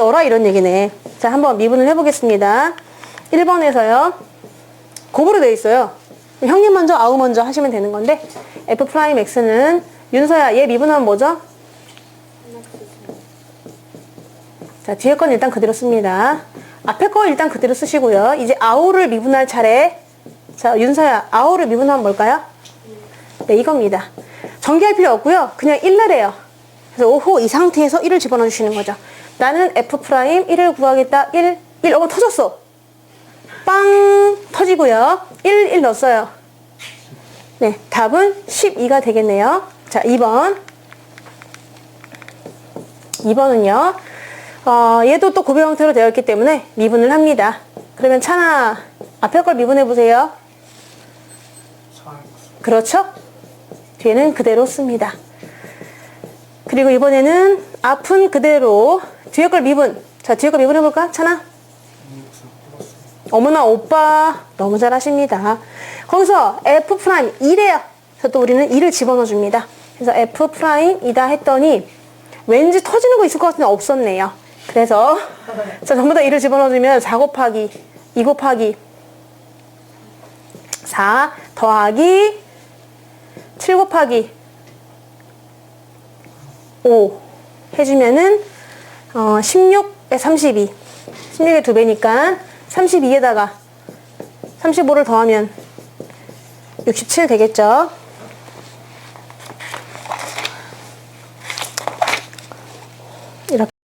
넣어라 이런 얘기네. 자, 한번 미분을 해보겠습니다. 1번에서요. 곱으로 되어 있어요. 형님 먼저, 아우 먼저 하시면 되는 건데 f 프라임 x는 윤서야, 얘 미분하면 뭐죠? 자, 뒤에 건 일단 그대로 씁니다. 앞에 거 일단 그대로 쓰시고요. 이제 아우를 미분할 차례. 자, 윤서야, 아우를 미분하면 뭘까요? 네, 이겁니다. 전개할 필요 없고요. 그냥 1래요. 그래서 오호 이 상태에서 1을 집어넣어 주시는 거죠. 나는 f 프라임 1을 구하겠다. 1, 1, 어, 터졌어. 빵 터지고요. 1, 1 넣었어요. 네, 답은 12가 되겠네요. 자, 2번. 2번은요. 어, 얘도 또 고배 형태로 되어 있기 때문에 미분을 합니다. 그러면 차나 앞에 걸 미분해 보세요. 4x 그렇죠? 뒤에는 그대로 씁니다. 그리고 이번에는 앞은 그대로 뒤에 걸 미분. 자, 뒤에 걸 미분 해 볼까? 차나? 2x 플러스 어머나 오빠 너무 잘하십니다. 거기서 f 프라임 2래요. 그래서 또 우리는 2를 집어넣어 줍니다. 그래서 f 프라임 이다 했더니 왠지 터지는 거 있을 것 같은데 없었네요. 그래서 자 전부 다 2를 집어넣어 주면 4 곱하기 2 곱하기 4 더하기 7 곱하기 5 해주면은 어, 16에 32 16의 두 배니까 32에다가 35를 더하면 67 되겠죠